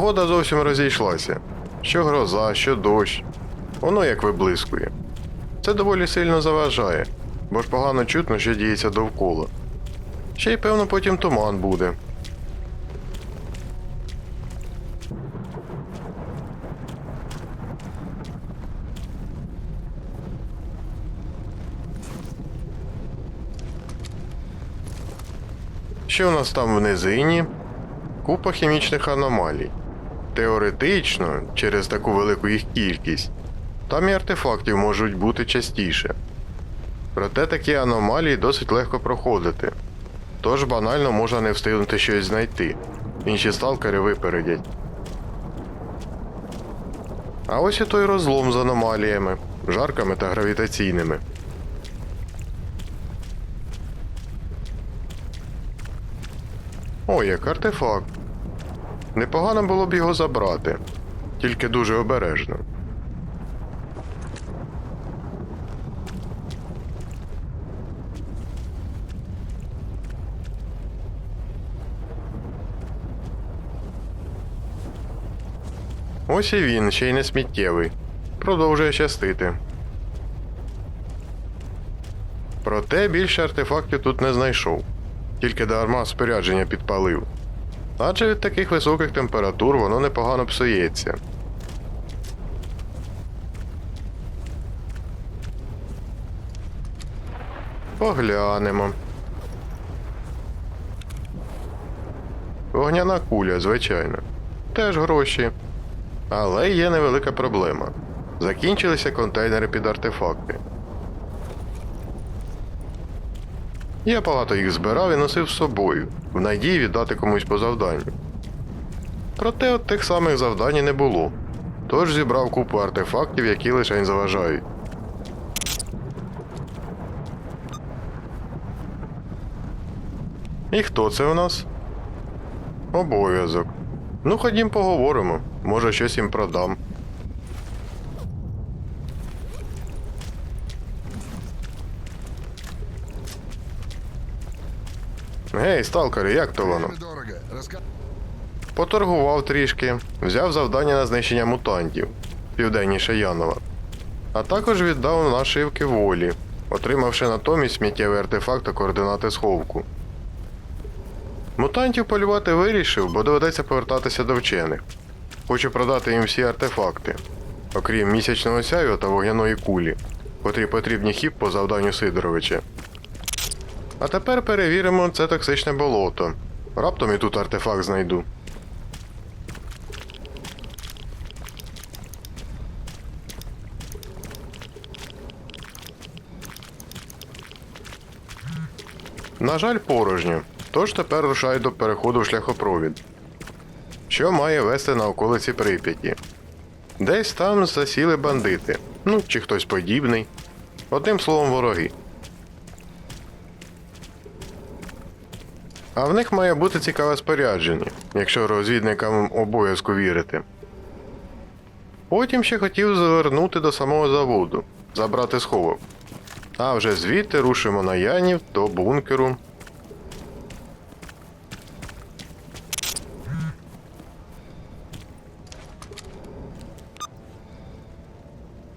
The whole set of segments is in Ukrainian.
Негода зовсім розійшлася. Що гроза, що дощ. Воно як виблискує. Це доволі сильно заважає, бо ж погано чутно, що діється довкола. Ще й певно потім туман буде. Що у нас там в низині? Купа хімічних аномалій. Теоретично, через таку велику їх кількість, там і артефактів можуть бути частіше. Проте такі аномалії досить легко проходити. Тож банально можна не встигнути щось знайти. Інші сталкери випередять. А ось і той розлом з аномаліями, жарками та гравітаційними. О, як артефакт. Непогано було б його забрати, тільки дуже обережно. Ось і він, ще й не сміттєвий. Продовжує щастити. Проте більше артефактів тут не знайшов, тільки дарма спорядження підпалив. Адже від таких високих температур воно непогано псується. Поглянемо. Вогняна куля, звичайно. Теж гроші. Але є невелика проблема. Закінчилися контейнери під артефакти. Я багато їх збирав і носив з собою, в надії віддати комусь по завданню. Проте от тих самих завдань не було. Тож зібрав купу артефактів, які лише заважають. І хто це у нас? Обов'язок. Ну, ходім поговоримо. Може, щось їм продам. Гей, сталкери, як то воно? Поторгував трішки, взяв завдання на знищення мутантів південніше Янова. А також віддав нашивки волі, отримавши натомість сміттєвий артефакт та координати сховку. Мутантів полювати вирішив, бо доведеться повертатися до вчених. Хочу продати їм всі артефакти, окрім місячного сяйва та вогняної кулі, котрі потрібні хіп по завданню Сидоровича. А тепер перевіримо це токсичне болото. Раптом і тут артефакт знайду. На жаль, порожньо. Тож тепер рушаю до переходу в шляхопровід. Що має вести на околиці Прип'яті? Десь там засіли бандити. Ну, чи хтось подібний. Одним словом, вороги. А в них має бути цікаве спорядження, якщо розвідникам обов'язку вірити. Потім ще хотів завернути до самого заводу, забрати сховок. А вже звідти рушимо на Янів до бункеру.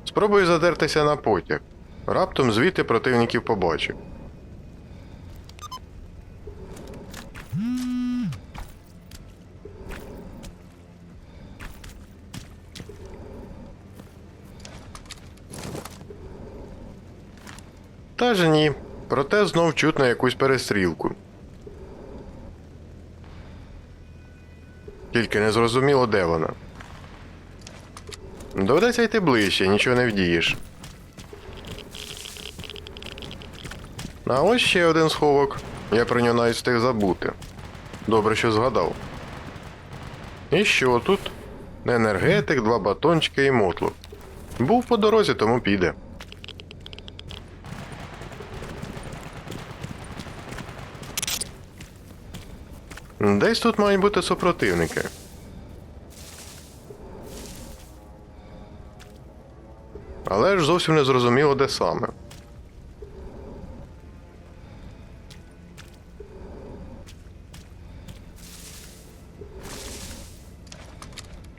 Спробую задертися на потяг. Раптом звідти противників побачив. Та ні, проте знов чутно якусь перестрілку. Тільки не зрозуміло, де вона. Доведеться йти ближче, нічого не вдієш. А ось ще один сховок. Я про нього навіть встиг забути. Добре, що згадав. І що тут? Енергетик, два батончики і мотлок. Був по дорозі, тому піде. Десь тут мають бути супротивники. Але ж зовсім не зрозуміло, де саме.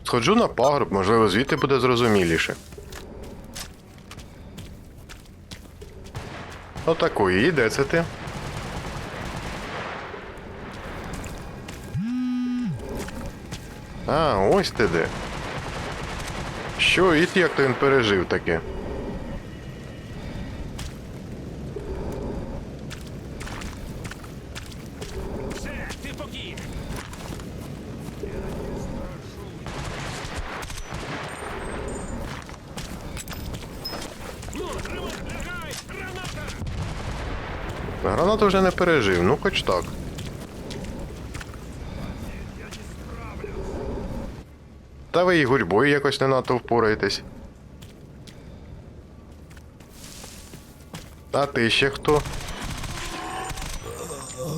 Сходжу на пагорб, можливо, звідти буде зрозуміліше. Отакої, і де це ти? А, ось ти де. Що, і як то він пережив таке? Ну! Гранату вже не пережив, ну хоч так. Та ви і гурьбою якось не надто впораєтесь. А ти ще хто?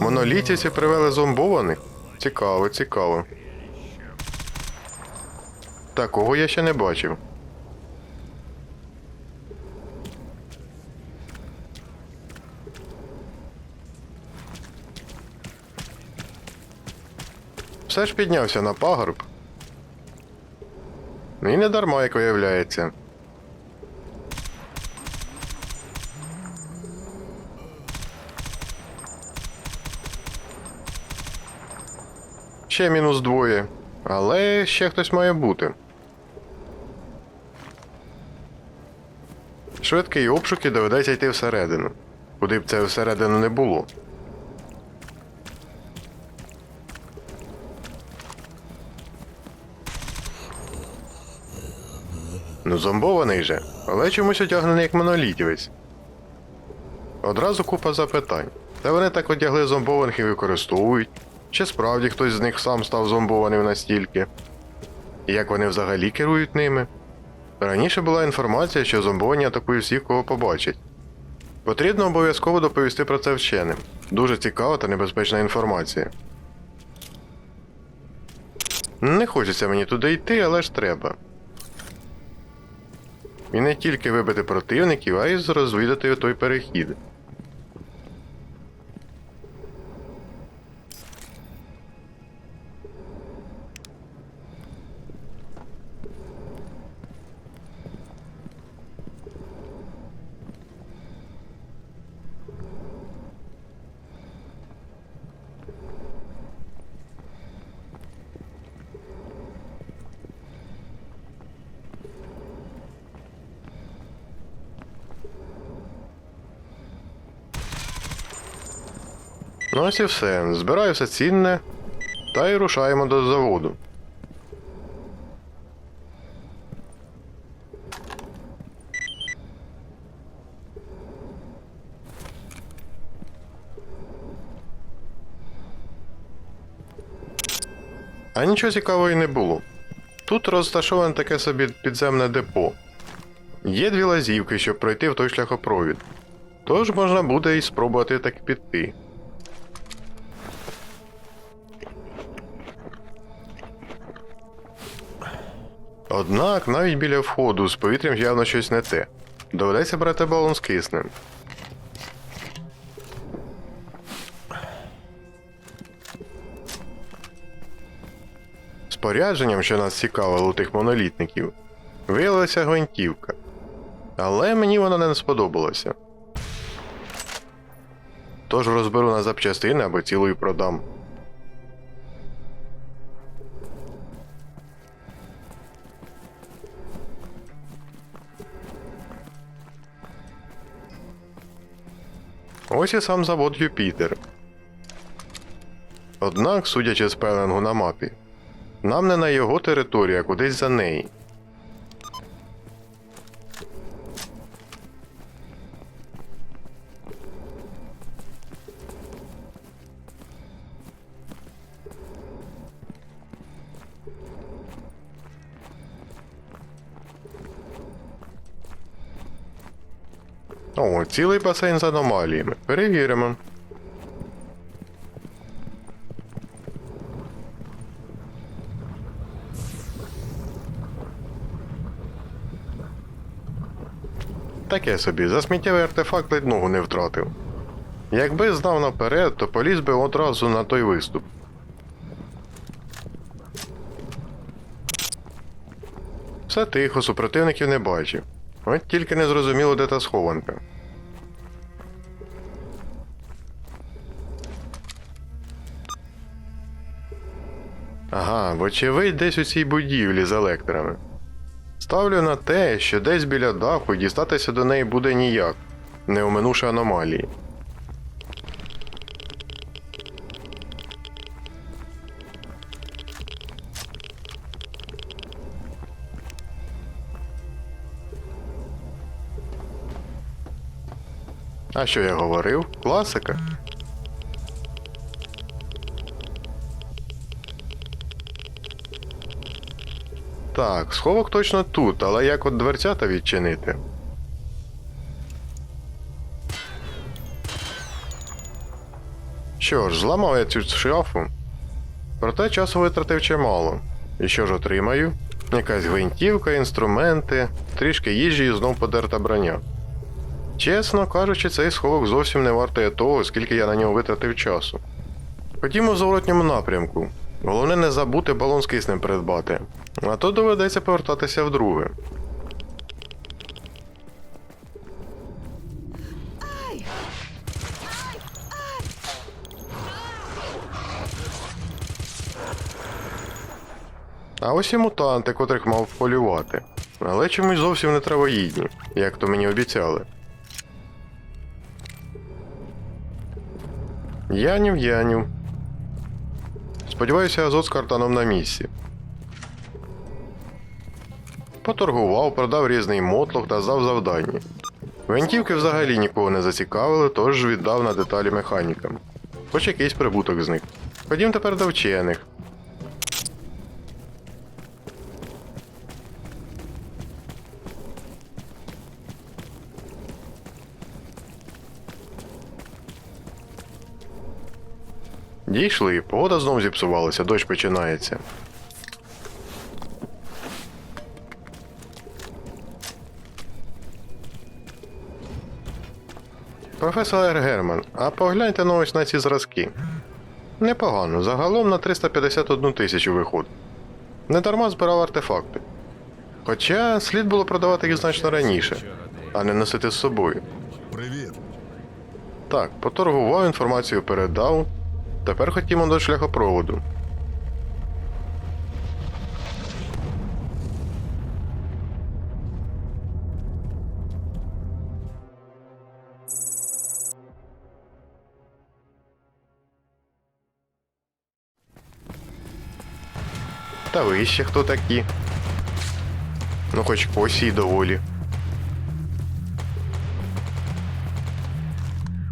Монолітівці привели зомбованих? Цікаво, цікаво. Такого я ще не бачив. Все ж піднявся на пагорб. І не дарма, як виявляється. Ще мінус двоє. Але ще хтось має бути. Швидкий обшук і доведеться йти всередину. Куди б це всередину не було. Ну, зомбований же, але чомусь одягнений як монолітівець. Одразу купа запитань. Та вони так одягли зомбованих і використовують. Чи справді хтось з них сам став зомбованим настільки? Як вони взагалі керують ними? Раніше була інформація, що зомбовані атакують всіх, кого побачать. Потрібно обов'язково доповісти про це вченим. Дуже цікава та небезпечна інформація. Не хочеться мені туди йти, але ж треба. І не тільки вибити противників, а й розвідати той перехід. Ну ось і все. Збираю все цінне та й рушаємо до заводу. А нічого цікавого і не було. Тут розташоване таке собі підземне депо. Є дві лазівки, щоб пройти в той шляхопровід. Тож можна буде і спробувати так піти. Однак навіть біля входу з повітрям явно щось не те. Доведеться брати балон з киснем. Спорядженням, що нас цікавило у тих монолітників, виявилася гвинтівка. Але мені вона не сподобалася. Тож розберу на запчастини або цілою продам. Ось і сам завод Юпітер. Однак, судячи з пеленгу на мапі, нам не на його території, а кудись за неї. О, цілий басейн з аномаліями. Перевіримо. Таке собі, за сміттєвий артефакт ледь ногу не втратив. Якби знав наперед, то поліз би одразу на той виступ. Все тихо, супротивників не бачив. От тільки не зрозуміло, де та схованка. Ага, вочевидь, десь у цій будівлі з електрами. Ставлю на те, що десь біля даху дістатися до неї буде ніяк, не оминувши аномалії. А що я говорив? Класика. Так, сховок точно тут, але як от дверцята відчинити? Що ж, зламав я цю шафу. Проте часу витратив чимало. І що ж отримаю? Якась гвинтівка, інструменти, трішки їжі і знов подерта броня. Чесно кажучи, цей сховок зовсім не вартує того, скільки я на нього витратив часу. Ходімо в зворотньому напрямку. Головне не забути балон з киснем придбати. А то доведеться повертатися вдруге. А ось і мутанти, котрих мав полювати. Але чомусь зовсім не травоїдні, як то мені обіцяли. Янів, Янів. Сподіваюся, азот з картаном на місці. Поторгував, продав різний мотлох та здав завдання. Вентівки взагалі нікого не зацікавили, тож віддав на деталі механікам. Хоч якийсь прибуток з них. Ходім тепер до вчених. Дійшли, погода знов зіпсувалася, дощ починається. Професор Герман, а погляньте на ось на ці зразки. Непогано, загалом на 351 тисячу виходить. Недарма збирав артефакти. Хоча слід було продавати їх значно раніше, а не носити з собою. Привіт. Так, поторгував, інформацію передав. Тепер хотімо до шляхопроводу. Та ви ще хто такі? Ну, хоч косі доволі.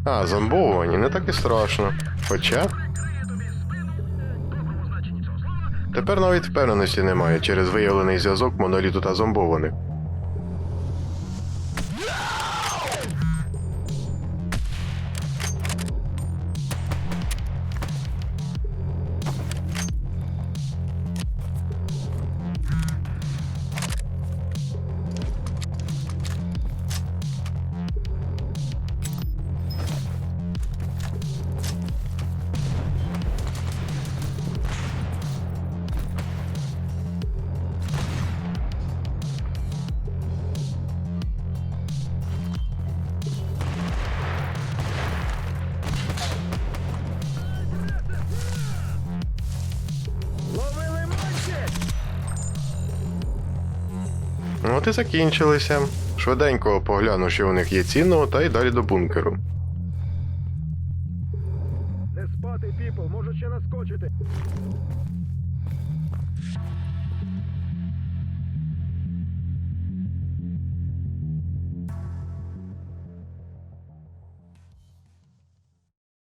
А, зомбовані, не так і страшно. Хоча. Тепер навіть впевненості немає через виявлений зв'язок моноліту та зомбованих. От закінчилися. Швиденько погляну, що у них є цінного, та й далі до бункеру.